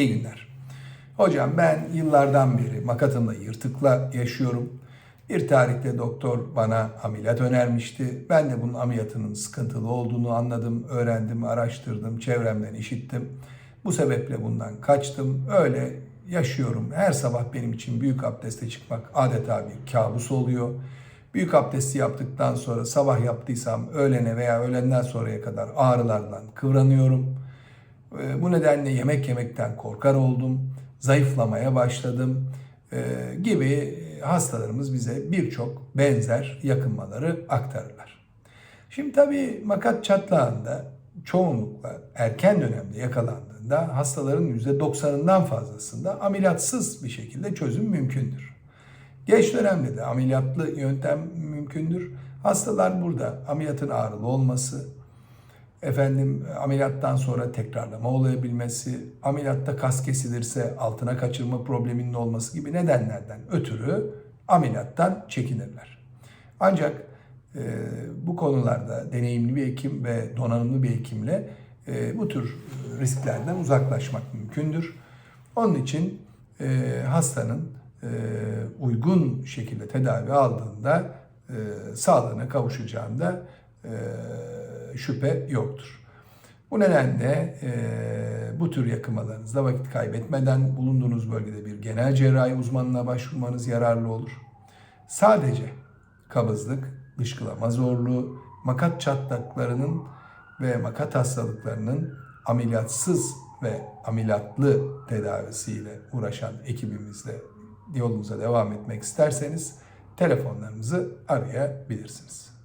İyi günler. Hocam ben yıllardan beri makatımla yırtıkla yaşıyorum. Bir tarihte doktor bana ameliyat önermişti. Ben de bunun ameliyatının sıkıntılı olduğunu anladım, öğrendim, araştırdım, çevremden işittim. Bu sebeple bundan kaçtım. Öyle yaşıyorum. Her sabah benim için büyük abdeste çıkmak adeta bir kabus oluyor. Büyük abdesti yaptıktan sonra sabah yaptıysam öğlene veya öğlenden sonraya kadar ağrılardan kıvranıyorum. E, Bu nedenle yemek yemekten korkar oldum, zayıflamaya başladım e, gibi hastalarımız bize birçok benzer yakınmaları aktarırlar. Şimdi tabii makat çatlağında çoğunlukla erken dönemde yakalandığında hastaların %90'ından fazlasında ameliyatsız bir şekilde çözüm mümkündür. Geç dönemde de ameliyatlı yöntem mümkündür. Hastalar burada ameliyatın ağrılı olması, efendim ameliyattan sonra tekrarlama olabilmesi, ameliyatta kas kesilirse altına kaçırma probleminin olması gibi nedenlerden ötürü ameliyattan çekinirler. Ancak e, bu konularda deneyimli bir hekim ve donanımlı bir hekimle e, bu tür risklerden uzaklaşmak mümkündür. Onun için e, hastanın e, uygun şekilde tedavi aldığında e, sağlığına kavuşacağında e, şüphe yoktur. Bu nedenle e, bu tür yakımalarınızda vakit kaybetmeden bulunduğunuz bölgede bir genel cerrahi uzmanına başvurmanız yararlı olur. Sadece kabızlık, dışkılama zorluğu, makat çatlaklarının ve makat hastalıklarının ameliyatsız ve ameliyatlı tedavisiyle uğraşan ekibimizle yolunuza devam etmek isterseniz telefonlarımızı arayabilirsiniz.